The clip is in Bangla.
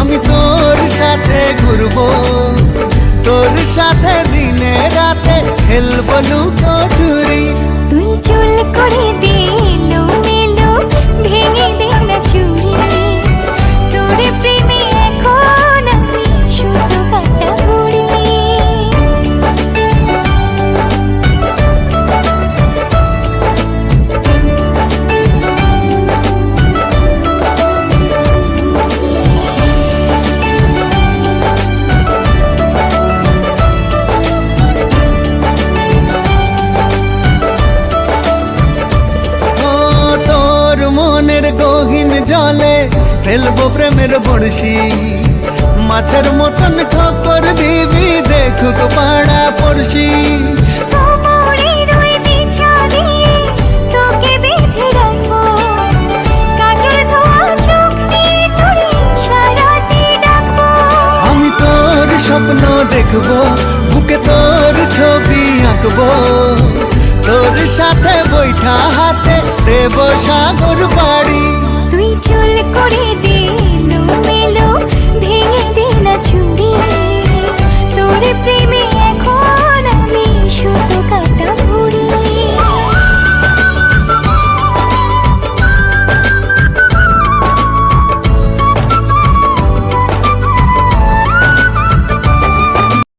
আমি তোর সাথে ঘুরবো। তোর সাথে দিনে রাতে খেলব লুকো চুরি ফেলব প্রেমের বড়শি। মাছের মতন ঠোকর দিবি দেখুক পাড়া পড়শি। আমি তোর স্বপ্ন দেখব বুকে তোর ছবি আঁকবো। তোর সাথে বৈঠা হাতে দেব সাগর করে